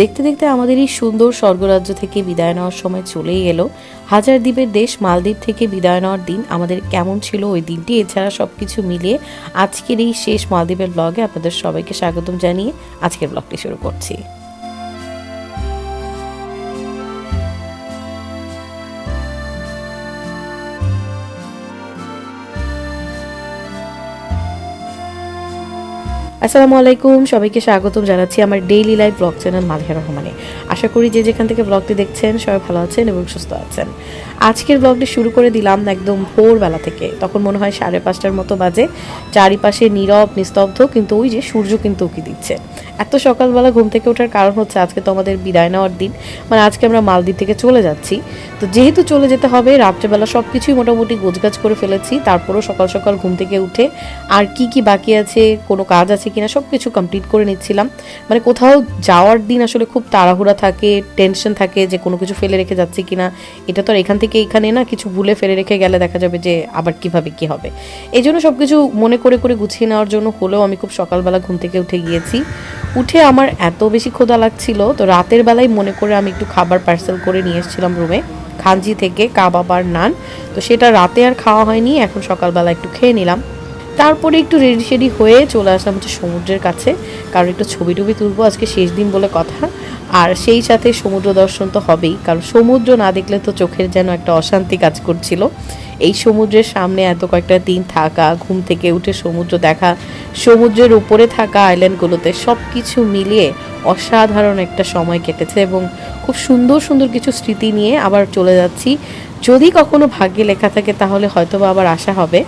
দেখতে দেখতে আমাদের এই সুন্দর স্বর্গরাজ্য থেকে বিদায় নেওয়ার সময় চলেই এলো। হাজার দ্বীপের দেশ মালদ্বীপ থেকে বিদায় নেওয়ার দিন আমাদের কেমন ছিল ওই দিনটি, এছাড়া সব কিছু মিলিয়ে আজকের এই শেষ মালদ্বীপের ব্লগে আপনাদের সবাইকে স্বাগতম জানিয়ে আজকের ব্লগটি শুরু করছি। আসসালামু আলাইকুম সবাইকে স্বাগতম জানাচ্ছি আমার daily life blog channel Maliha রহমানে। আশা করি যে যেখান থেকে ব্লগটি দেখছেন, সবাই ভালো আছেন এবং সুস্থ আছেন। আজকের ব্লগটি শুরু করে দিলাম একদম ভোরবেলা থেকে। তখন মনে হয় সাড়ে পাঁচটার মতো বাজে। চারিপাশে নীরব, নিস্তব্ধ, কিন্তু ওই যে সূর্য কিন্তু উকি দিচ্ছে। এত সকালবেলা ঘুম থেকে ওঠার কারণ হচ্ছে আজকে তো আমাদের বিদায় নেওয়ার দিন। মানে আজকে আমরা মালদ্বীপ থেকে চলে যাচ্ছি। তো যেহেতু চলে যেতে হবে, রাত্রেবেলা সব কিছুই মোটামুটি গোছগাছ করে ফেলেছি। তারপরও সকাল সকাল ঘুম থেকে উঠে আর কি কি বাকি আছে, কোনো কাজ আছে কিনা সব কিছু কমপ্লিট করে নিচ্ছিলাম। মানে কোথাও যাওয়ার দিন আসলে খুব তাড়াহুড়া থাকে টেনশন থাকে যে কোনো কিছু ফেলে রেখে যাচ্ছি কিনা। এটা তো আর এখান থেকে এখানে না কিছু ভুলে ফেলে রেখে গেলে দেখা যাবে যে আবার কীভাবে কি হবে। এই জন্য সব কিছু মনে করে করে গুছিয়ে নেওয়ার জন্য হলেও আমি খুব সকালবেলা ঘুম থেকে উঠে গিয়েছি। উঠে আমার এত বেশি ক্ষুধা লাগছিল, তো রাতের বেলায় মনে করে আমি একটু খাবার পার্সেল করে নিয়ে এসেছিলাম রুমে খাঞ্জি থেকে কাবাব আর নান। তো সেটা রাতে আর খাওয়া হয়নি, এখন সকালবেলা একটু খেয়ে নিলাম। তারপরে একটু রেডি সেডি হয়ে চলে আসলাম হচ্ছে সমুদ্রের কাছে। কারণ একটু ছবি টবি তুলবো, আজকে শেষ দিন বলে কথা। আর সেই সাথে সমুদ্র দর্শন তো হবেই, কারণ সমুদ্র না দেখলে তো চোখের যেন একটা অশান্তি কাজ করছিল। এই সমুদ্রের সামনে এত কয়েকটা দিন থাকা, ঘুম থেকে উঠে সমুদ্র দেখা, সমুদ্রের উপরে থাকা আইল্যান্ডগুলোতে সব কিছু মিলিয়ে অসাধারণ একটা সময় কেটেছে এবং খুব সুন্দর সুন্দর কিছু স্মৃতি নিয়ে আবার চলে যাচ্ছি। যদি কখনো ভাগ্যে লেখা থাকে তাহলে হয়তোবা আবার আসা হবে।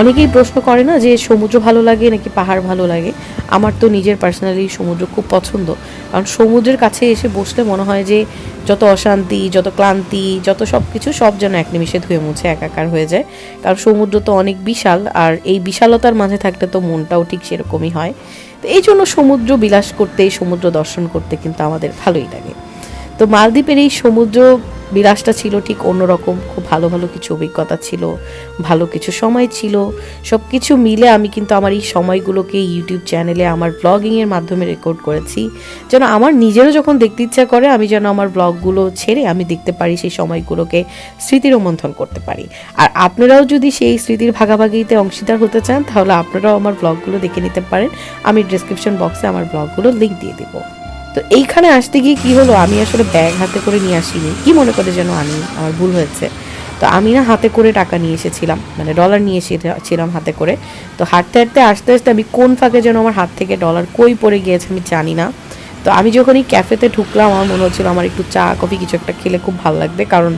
অনেকেই প্রশ্ন করে না যে সমুদ্র ভালো লাগে নাকি পাহাড় ভালো লাগে। আমার তো নিজের পার্সোনালি সমুদ্র খুব পছন্দ। কারণ সমুদ্রের কাছে এসে বসলে মনে হয় যে যত অশান্তি, যত ক্লান্তি, যত সব কিছু সব যেন এক নিমিষে ধুয়ে মুছে একাকার হয়ে যায়। কারণ সমুদ্র তো অনেক বিশাল আর এই বিশালতার মাঝে থাকলে তো মনটাও ঠিক সেরকমই হয়। তো এই জন্য সমুদ্র বিলাস করতে, সমুদ্র দর্শন করতে কিন্তু আমাদের ভালোই লাগে। তো মালদ্বীপের এই সমুদ্র বিলাসটা ছিল ঠিক অন্যরকম, খুব ভালো ভালো কিছু অভিজ্ঞতা ছিল, ভালো কিছু সময় ছিল। সব কিছু মিলে আমি কিন্তু আমার এই সময়গুলোকে ইউটিউব চ্যানেলে আমার ব্লগিংয়ের মাধ্যমে রেকর্ড করেছি। যেন আমার নিজেরও যখন দেখতে ইচ্ছা করে, আমি যেন আমার ব্লগগুলো ছেড়ে আমি দেখতে পারি, সেই সময়গুলোকে স্মৃতিরোমন্থন করতে পারি। আর আপনারাও যদি সেই স্মৃতির ভাগাভাগিতে অংশীদার হতে চান, তাহলে আপনারাও আমার ব্লগগুলো দেখে নিতে পারেন। আমি ডিসক্রিপশন বক্সে আমার ব্লগগুলো লিঙ্ক দিয়ে দেবো। তো এইখানে আসতে গিয়ে কি হলো? আমি আসলে ব্যাগ হাতে করে নিয়ে আসিনি। কি মনে করে যেন আনি আমার ভুল হয়েছে। তো আমি না হাতে করে টাকা নিয়ে এসেছিলাম মানে ডলার নিয়ে এসেছিলাম হাতে করে। তো হাঁটতে হাঁটতে, আসতে আসতে আমি কোন ফাঁকে যেন আমার হাত থেকে ডলার কই পড়ে গিয়েছে আমি জানি না। তো আমি যখনই ক্যাফেতে ঢুকলাম, আমার মনে হচ্ছিল আমার একটু চা কফি কিছু একটা খেলে খুব ভালো লাগবে। কারণ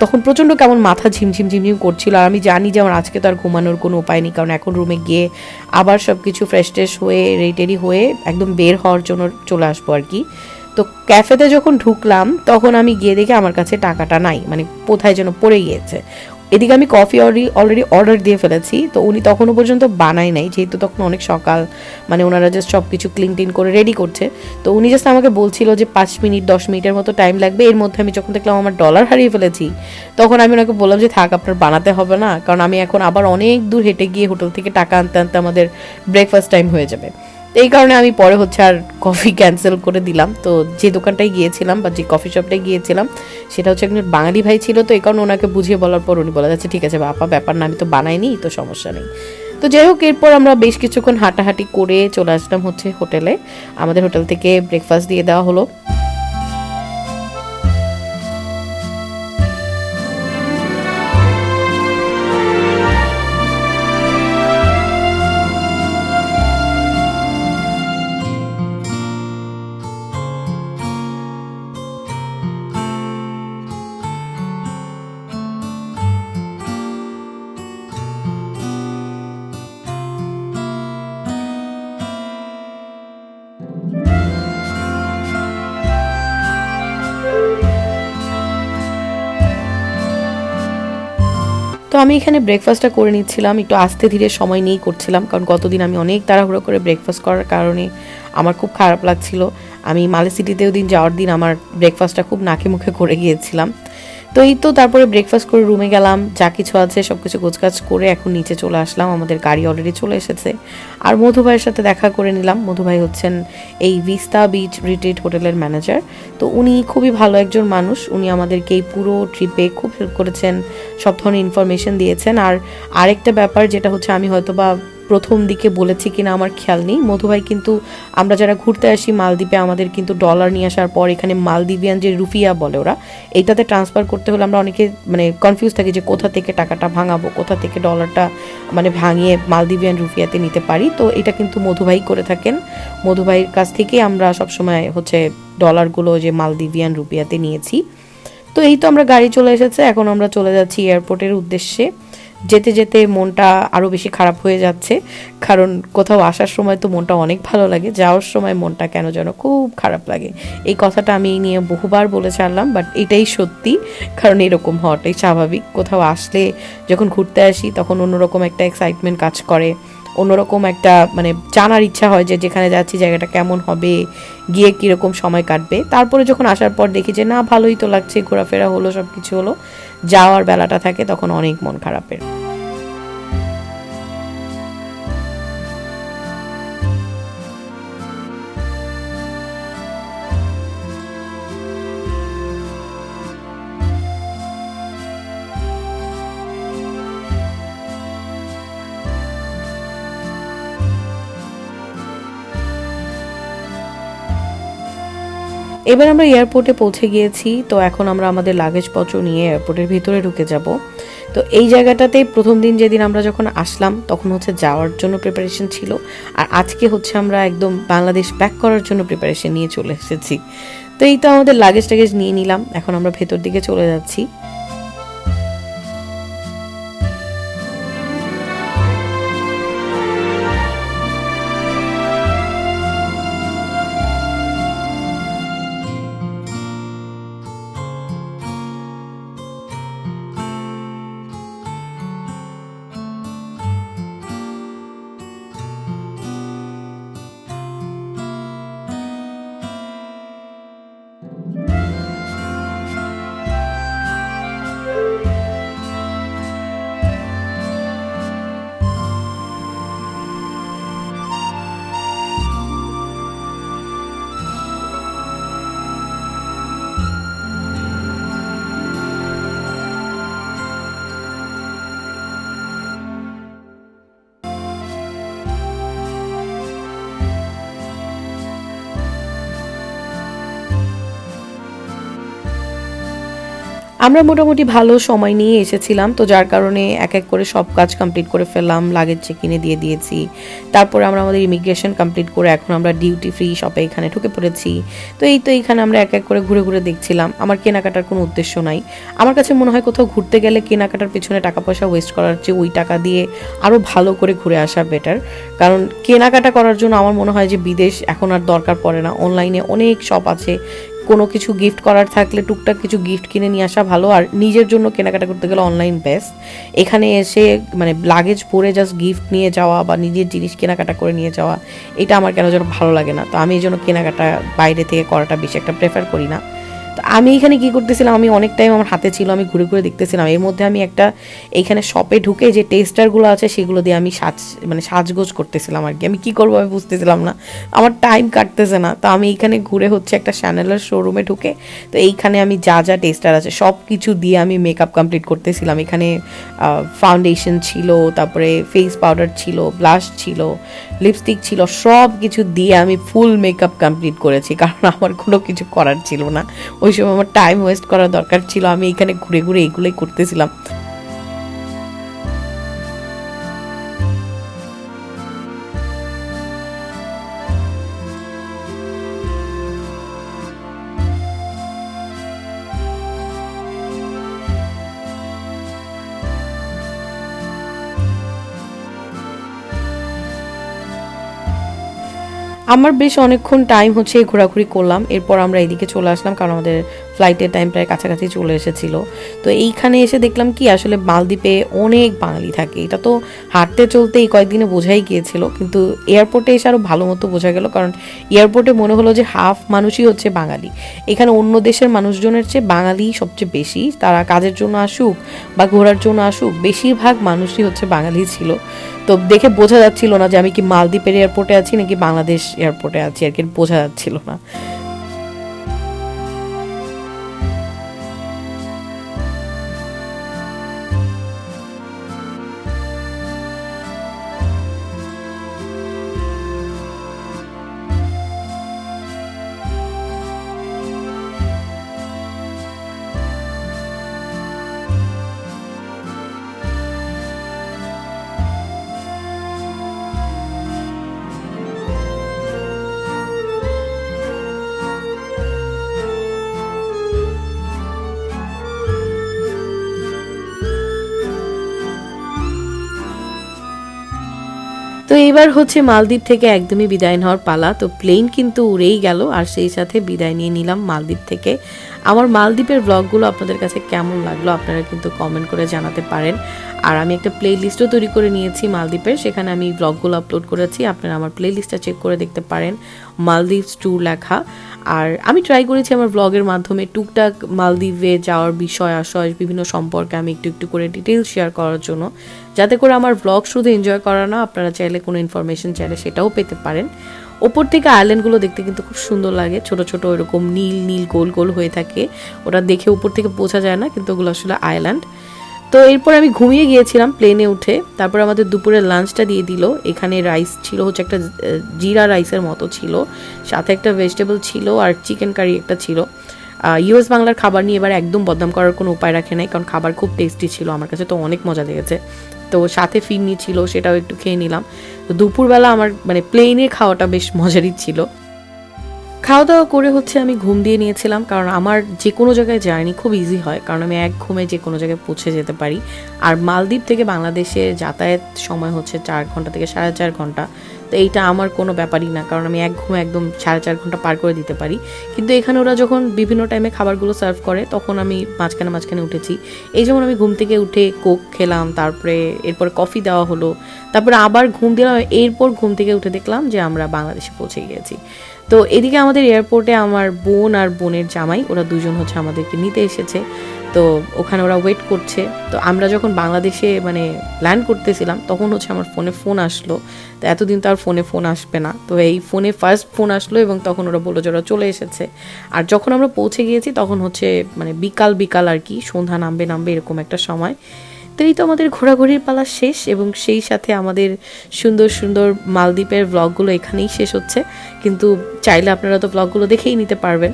তখন প্রচণ্ড কেমন মাথা ঝিমঝিম ঝিমঝিম করছিল। আর আমি জানি যে আমার আজকে তো আর ঘুমানোর কোনো উপায় নেই, কারণ এখন রুমে গিয়ে আবার সব কিছু ফ্রেশ ট্রেশ হয়ে রেডি হয়ে একদম বের হওয়ার জন্য চলে আসব আর কি। তো ক্যাফেতে যখন ঢুকলাম, তখন আমি গিয়ে দেখি আমার কাছে টাকাটা নাই মানে কোথায় যেন পড়ে গিয়েছে। এদিকে আমি কফি অলরেডি অলরেডি অর্ডার দিয়ে ফেলেছি, তো উনি তখনও পর্যন্ত বানাই নাই, যেহেতু তখন অনেক সকাল মানে ওনারা জাস্ট সব কিছু ক্লিন টিন করে রেডি করছে, তো উনি জাস্ট আমাকে বলছিল যে পাঁচ মিনিট, দশ মিনিটের মতো টাইম লাগবে, এর মধ্যে আমি যখন দেখলাম আমার ডলার হারিয়ে ফেলেছি, তখন আমি ওনাকে বললাম যে থাক, আপনার বানাতে হবে না, কারণ আমি এখন আবার অনেক দূর হেঁটে গিয়ে হোটেল থেকে টাকা আনতে আনতে আমাদের ব্রেকফাস্ট টাইম হয়ে যাবে। এই কারণে আমি পরে হচ্ছে আর কফি ক্যান্সেল করে দিলাম। তো যে দোকানটায় গিয়েছিলাম বা যে কফি শপটায় গিয়েছিলাম, সেটা হচ্ছে একজন বাঙালি ভাই ছিল, তো এই কারণে ওনাকে বুঝিয়ে বলার পর উনি বলা যাচ্ছে ঠিক আছে বাপা, ব্যাপার না, আমি তো বানাইনি, তো সমস্যা নেই। তো যাই হোক, এরপর আমরা বেশ কিছুক্ষণ হাঁটাহাঁটি করে চলে আসলাম হচ্ছে হোটেলে। আমাদের হোটেল থেকে ব্রেকফাস্ট দিয়ে দেওয়া হলো। আমি এখানে ব্রেকফাস্টটা করে নিচ্ছিলাম, একটু আস্তে ধীরে সময় নিয়েই করছিলাম, কারণ গতদিন আমি অনেক তাড়াহুড়ো করে ব্রেকফাস্ট করার কারণে আমার খুব খারাপ লাগছিল। আমি মালে সিটিতেও দিন যাওয়ার দিন আমার ব্রেকফাস্টটা খুব নাকে মুখে করে গিয়েছিলাম। তো এই তো তারপরে ব্রেকফাস্ট করে রুমে গেলাম, যা কিছু আছে সব কিছু গোছগাছ করে এখন নিচে চলে আসলাম, আমাদের গাড়ি অলরেডি চলে এসেছে। আর মধু ভাইয়ের সাথে দেখা করে নিলাম, মধু ভাই হচ্ছেন এই ভিস্তা বিচ রিট্রিট হোটেলের ম্যানেজার তো উনি খুবই ভালো একজন মানুষ, উনি আমাদেরকে এই পুরো ট্রিপে খুব হেল্প করেছেন, সব ধরনের ইনফরমেশন দিয়েছেন। আর আরেকটা ব্যাপার, যেটা হচ্ছে আমি হয়তো বা প্রথম দিকে বলেছি কিনা আমার খেয়াল নেই। মধুভাই কিন্তু আমরা যারা ঘুরতে আসি মালদ্বীপে, আমাদের কিন্তু ডলার নিয়ে আসার পর এখানে মালদ্বীপিয়ান যে রুফিয়া বলে ওরা, এইটাতে ট্রান্সফার করতে হলে আমরা অনেকে মানে কনফিউজ থাকি যে কোথা থেকে টাকাটা ভাঙাবো, কোথা থেকে ডলারটা মানে ভাঙিয়ে মালদ্বীপিয়ান রুফিয়াতে নিতে পারি। তো এটা কিন্তু মধুভাই করে থাকেন। মধুভাইয়ের কাছ থেকে আমরা সবসময় হচ্ছে ডলারগুলো যে মালদ্বীপিয়ান রুপিয়াতে নিয়েছি। তো এই তো আমরা গাড়ি চলে এসেছে, এখন আমরা চলে যাচ্ছি এয়ারপোর্টের উদ্দেশ্যে। যেতে যেতে মনটা আরও বেশি খারাপ হয়ে যাচ্ছে। কারণ কোথাও আসার সময় তো মনটা অনেক ভালো লাগে, যাওয়ার সময় মনটা কেন যেন খুব খারাপ লাগে। এই কথাটা আমি এই নিয়ে বহুবার বলে ছাড়লাম বাট এটাই সত্যি। কারণ এরকম হওয়াটাই স্বাভাবিক। কোথাও আসলে যখন ঘুরতে আসি, তখন অন্যরকম একটা এক্সাইটমেন্ট কাজ করে। অন্যরকম একটা মানে জানার ইচ্ছা হয় যে যেখানে যাচ্ছি, জায়গাটা কেমন হবে, গিয়ে কীরকম সময় কাটবে। তারপরে যখন আসার পর দেখি যে, না, ভালোই তো লাগছে, ঘোরাফেরা হলো সব কিছু হলো। যাওয়ার বেলাটা থাকে তখন অনেক মন খারাপের। এবার আমরা এয়ারপোর্টে পৌঁছে গিয়েছি, তো এখন আমরা আমাদের লাগেজপত্র নিয়ে এয়ারপোর্টের ভিতরে ঢুকে যাব। তো এই জায়গাটাতেই প্রথম দিন যেদিন আমরা যখন আসলাম, তখন হচ্ছে যাওয়ার জন্য প্রিপারেশন ছিল, আর আজকে হচ্ছে আমরা একদম বাংলাদেশ ব্যাক করার জন্য প্রিপারেশন নিয়ে চলে এসেছি। তো এই তো আমাদের লাগেজ টাগেজ নিয়ে নিলাম, এখন আমরা ভেতর দিকে চলে যাচ্ছি। আমরা মোটামুটি ভালো সময় নিয়ে এসেছিলাম, তো যার কারণে এক এক করে সব কাজ কমপ্লিট করে ফেললাম লাগেজ চেক ইনে দিয়ে দিয়েছি। তারপরে আমরা আমাদের ইমিগ্রেশন কমপ্লিট করে এখন আমরা ডিউটি ফ্রি শপে এখানে ঢুকে পড়েছি। তো এই তো এইখানে আমরা এক এক করে ঘুরে ঘুরে দেখছিলাম। আমার কেনাকাটার কোনো উদ্দেশ্য নাই। আমার কাছে মনে হয় কোথাও ঘুরতে গেলে কেনাকাটার পিছনে টাকা পয়সা ওয়েস্ট করার চেয়ে ওই টাকা দিয়ে আরও ভালো করে ঘুরে আসা বেটার কারণ কেনাকাটা করার জন্য আমার মনে হয় যে বিদেশ এখন আর দরকার পড়ে না। অনলাইনে অনেক শপ আছে। কোনো কিছু গিফট করার থাকলে টুকটাক কিছু গিফট কিনে নিয়ে আসা ভালো। আর নিজের জন্য কেনাকাটা করতে গেলে অনলাইন বেস্ট এখানে এসে মানে লাগেজ পরে জাস্ট গিফট নিয়ে যাওয়া বা নিজের জিনিস কেনাকাটা করে নিয়ে যাওয়া, এটা আমার কেন যেন ভালো লাগে না। তো আমি এই জন্য কেনাকাটা বাইরে থেকে করাটা বেশি একটা প্রেফার করি না। তো আমি এখানে কি করতেছিলাম? আমি অনেক টাইম আমার হাতে ছিল, আমি ঘুরে ঘুরে দেখতেছিলাম। এর মধ্যে আমি একটা এইখানে শপে ঢুকে যে টেস্টারগুলো আছে, সেগুলো দিয়ে আমি সাজ মানে সাজগোজ করতেছিলাম আর কি আমি কি করব আমি বুঝতেছিলাম না। আমার টাইম কাটতেছে না। তো আমি এইখানে ঘুরে হচ্ছে একটা চ্যানেলের শোরুমে ঢুকে, তো এইখানে আমি যা যা টেস্টার আছে সব কিছু দিয়ে আমি মেকআপ কমপ্লিট করতেছিলাম। এখানে ফাউন্ডেশন ছিল, তারপরে ফেস পাউডার ছিল ব্লাশ ছিল লিপস্টিক ছিল, সব কিছু দিয়ে আমি ফুল মেকআপ কমপ্লিট করেছি, কারণ আমার কোনো কিছু করার ছিল না। ওই সময় আমার টাইম ওয়েস্ট করার দরকার ছিল, আমি এখানে ঘুরে ঘুরে এগুলোই করতেছিলাম। আমার বেশ অনেকক্ষণ টাইম হচ্ছে ঘোরাঘুরি করলাম। এরপর আমরা এদিকে চলে আসলাম কারণ আমাদের ফ্লাইটের টাইম প্রায় কাছাকাছি চলে এসেছিল। তো এইখানে এসে দেখলাম কি, আসলে মালদ্বীপে অনেক বাঙালি থাকে। এটা তো হাঁটতে চলতে এই কয়েকদিনে বোঝাই গিয়েছিল, কিন্তু এয়ারপোর্টে এসে আরও ভালো মতো বোঝা গেল, কারণ এয়ারপোর্টে মনে হলো যে হাফ মানুষই হচ্ছে বাঙালি। এখানে অন্য দেশের মানুষজনের চেয়ে বাঙালি সবচেয়ে বেশি। তারা কাজের জন্য আসুক বা ঘোরার জন্য আসুক, বেশিরভাগ মানুষই হচ্ছে বাঙালি ছিল। তো দেখে বোঝা যাচ্ছিল না যে আমি কি মালদ্বীপের এয়ারপোর্টে আছি নাকি বাংলাদেশ এয়ারপোর্টে আছি, আর কি বোঝা যাচ্ছিল না। তো এইবার হচ্ছে মালদ্বীপ থেকে একদমই বিদায় নেওয়ার পালা। তো প্লেন কিন্তু উড়েই গেল, আর সেই সাথে বিদায় নিয়ে নিলাম মালদ্বীপ থেকে। আমার মালদ্বীপের ব্লগগুলো আপনাদের কাছে কেমন লাগল আপনারা কিন্তু কমেন্ট করে জানাতে পারেন। আর আমি একটা প্লে লিস্টও তৈরি করে নিয়েছি মালদ্বীপের, সেখানে আমি ব্লগগুলো আপলোড করেছি, আপনারা আমার প্লে লিস্টটা চেক করে দেখতে পারেন। মালদ্বীপস ট্যুর লেখা। আর আমি ট্রাই করেছি আমার ব্লগের মাধ্যমে টুকটাক মালদ্বীপে যাওয়ার বিষয় আশয় বিভিন্ন সম্পর্কে আমি একটু একটু করে ডিটেলস শেয়ার করার জন্য। যাতে করে আমার ব্লগ শুধু এনজয় করা না, আপনারা চাইলে কোনো ইনফরমেশন চাইলে সেটাও পেতে পারেন। ওপর থেকে আইল্যান্ডগুলো দেখতে কিন্তু খুব সুন্দর লাগে, ছোট ছোট এরকম নীল নীল, গোল গোল হয়ে থাকে। ওটা দেখে উপর থেকে বোঝা যায় না, কিন্তু ওগুলো আসলে আইল্যান্ড তো এরপর আমি ঘুমিয়ে গিয়েছিলাম প্লেনে উঠে, তারপর আমাদের দুপুরের লাঞ্চটা দিয়ে দিল। এখানে রাইস ছিল, হচ্ছে একটা জিরা রাইসের মতো ছিল। সাথে একটা ভেজিটেবল ছিল আর চিকেন কারি একটা ছিল। ইউএস বাংলার খাবার নিয়ে এবার একদম বদনাম করার কোনো উপায় রাখে নাই, কারণ খাবার খুব টেস্টি ছিল, আমার কাছে তো অনেক মজা লেগেছে। তো সাথে ফিরনি ছিল, সেটাও একটু খেয়ে নিলাম। তো দুপুরবেলা আমার মানে প্লেনে খাওয়াটা বেশ মজারই ছিল। খাওয়া দাওয়া করে হচ্ছে আমি ঘুম দিয়ে নিয়েছিলাম, কারণ আমার যে কোনো জায়গায় জার্নি খুব ইজি হয়, কারণ আমি এক ঘুমে যে কোনো জায়গায় পৌঁছে যেতে পারি। আর মালদ্বীপ থেকে বাংলাদেশে যাতায়াত সময় হচ্ছে চার ঘণ্টা থেকে সাড়ে চার ঘণ্টা। তো এইটা আমার কোনো ব্যাপারই না, কারণ আমি এক ঘুমে একদম সাড়ে চার ঘণ্টা পার করে দিতে পারি। কিন্তু এখানে ওরা যখন বিভিন্ন টাইমে খাবারগুলো সার্ভ করে, তখন আমি মাঝখানে মাঝখানে উঠেছি। এই যেমন আমি ঘুম থেকে উঠে কোক খেলাম, তারপরে এরপরে কফি দেওয়া হলো, তারপরে আবার ঘুম দিলাম, এরপর ঘুম থেকে উঠে দেখলাম যে আমরা বাংলাদেশে পৌঁছে গিয়েছি। তো এদিকে আমাদের এয়ারপোর্টে আমার বোন আর বোনের জামাই, ওরা দুজন হচ্ছে আমাদেরকে নিতে এসেছে। তো ওখানে ওরা ওয়েট করছে। তো আমরা যখন বাংলাদেশে মানে ল্যান্ড করতেছিলাম, তখন হচ্ছে আমার ফোনে ফোন আসলো। তো এতদিন তো আর ফোনে ফোন আসবে না। তো এই ফোনে ফার্স্ট ফোন আসলো এবং তখন ওরা বলল যে ওরা চলে এসেছে। আর যখন আমরা পৌঁছে গিয়েছি, তখন হচ্ছে মানে বিকাল বিকাল আর কি, সন্ধ্যা নামবে নামবে এরকম একটা সময়। তাই তো আমাদের ঘোরাঘুরির পালা শেষ এবং সেই সাথে আমাদের সুন্দর সুন্দর মালদ্বীপের ব্লগগুলো এখানেই শেষ হচ্ছে। কিন্তু চাইলে আপনারা তো ব্লগগুলো দেখেই নিতে পারবেন।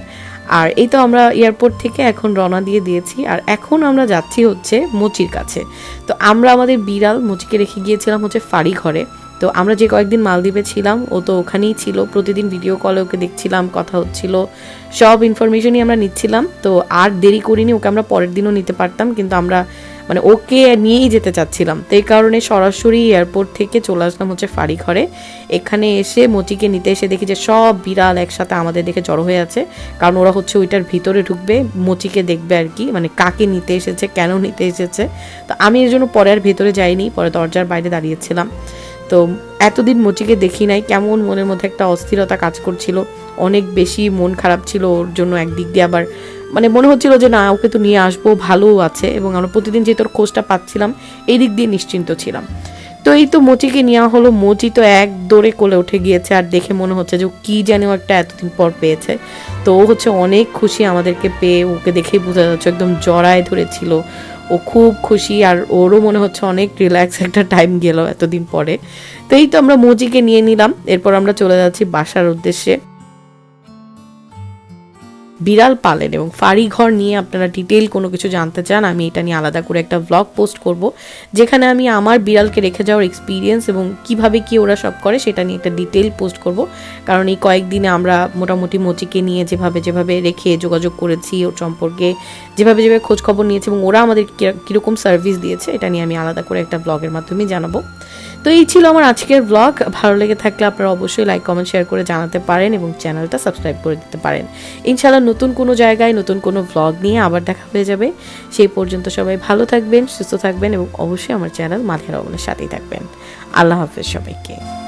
আর এই তো আমরা এয়ারপোর্ট থেকে এখন রওনা দিয়ে দিয়েছি, আর এখন আমরা যাচ্ছি হচ্ছে মুচির কাছে। তো আমরা আমাদের বিড়াল মুচিকে রেখে গিয়েছিলাম হচ্ছে ফাড়ি ঘরে তো আমরা যে কয়েকদিন মালদ্বীপে ছিলাম, ও তো ওখানেই ছিল। প্রতিদিন ভিডিও কলে ওকে দেখছিলাম, কথা হচ্ছিল। সব ইনফরমেশনই আমরা নিচ্ছিলাম। তো আর দেরি করিনি, ওকে আমরা পরের দিনও নিতে পারতাম, কিন্তু আমরা মানে ওকে নিয়েই যেতে চাচ্ছিলাম। তো এই কারণে সরাসরি এয়ারপোর্ট থেকে চলে আসলাম হচ্ছে ফাড়ি ঘরে এখানে এসে মচিকে নিতে এসে দেখি যে সব বিড়াল একসাথে আমাদের দেখে জড়ো হয়ে আছে। কারণ ওরা হচ্ছে ওইটার ভিতরে ঢুকবে মচিকে দেখবে আর কি মানে কাকে নিতে এসেছে, কেন নিতে এসেছে। তো আমি এর জন্য পরে আর ভেতরে যাইনি, পরে দরজার বাইরে দাঁড়িয়েছিলাম। তো এতদিন মুচিকে দেখি নাই, কেমন মনের মধ্যে একটা অস্থিরতা কাজ করছিল। অনেক বেশি মন খারাপ ছিল ওর জন্য একদিক দিয়ে আবার মানে মনে হচ্ছিল যে, না, ওকে তো নিয়ে আসব ভালোও আছে এবং আমরা প্রতিদিন যে তোর খোঁজটা পাচ্ছিলাম, এই দিক দিয়ে নিশ্চিন্ত ছিলাম। তো এই তো মোচিকে নেওয়া হলো। মোচি তো এক দৌড়ে কোলে উঠে গিয়েছে আর দেখে মনে হচ্ছে যে, ও কি ও একটা এতদিন পর পেয়েছে। তো ও হচ্ছে অনেক খুশি আমাদেরকে পেয়ে, ওকে দেখেই বোঝা যাচ্ছে একদম জড়ায় ধরেছিল। ও খুব খুশি আর ওরও মনে হচ্ছে অনেক রিল্যাক্স একটা টাইম গেল এতদিন পরে। তো এই তো আমরা মোজিকে নিয়ে নিলাম। এরপর আমরা চলে যাচ্ছি বাসার উদ্দেশ্যে। বিড়াল পালেন এবং ফাড়ি ঘর নিয়ে আপনারা ডিটেল কোনো কিছু জানতে চান, আমি এটা নিয়ে আলাদা করে একটা ব্লগ পোস্ট করব, যেখানে আমি আমার বিড়ালকে রেখে যাওয়ার এক্সপিরিয়েন্স এবং কীভাবে কি ওরা সব করে সেটা নিয়ে একটা ডিটেল পোস্ট করব। কারণ এই কয়েকদিনে আমরা মোটামুটি মচিকে নিয়ে যেভাবে যেভাবে রেখে যোগাযোগ করেছি, ওর সম্পর্কে যেভাবে যেভাবে খোঁজ খবর নিয়েছি এবং ওরা আমাদের কীরকম সার্ভিস দিয়েছে, এটা নিয়ে আমি আলাদা করে একটা ব্লগের মাধ্যমে জানাব। তো এই ছিল আমার আজকের ব্লগ ভালো লেগে থাকলে আপনারা অবশ্যই লাইক কমেন্ট শেয়ার করে জানাতে পারেন এবং চ্যানেলটা সাবস্ক্রাইব করে দিতে পারেন। ইনশাআল্লাহ নতুন কোনো জায়গায় নতুন কোনো ব্লগ নিয়ে আবার দেখা হয়ে যাবে। সেই পর্যন্ত সবাই ভালো থাকবেন, সুস্থ থাকবেন এবং অবশ্যই আমার চ্যানেল মাথের অবনের সাথেই থাকবেন। আল্লাহ হাফেজ সবাইকে।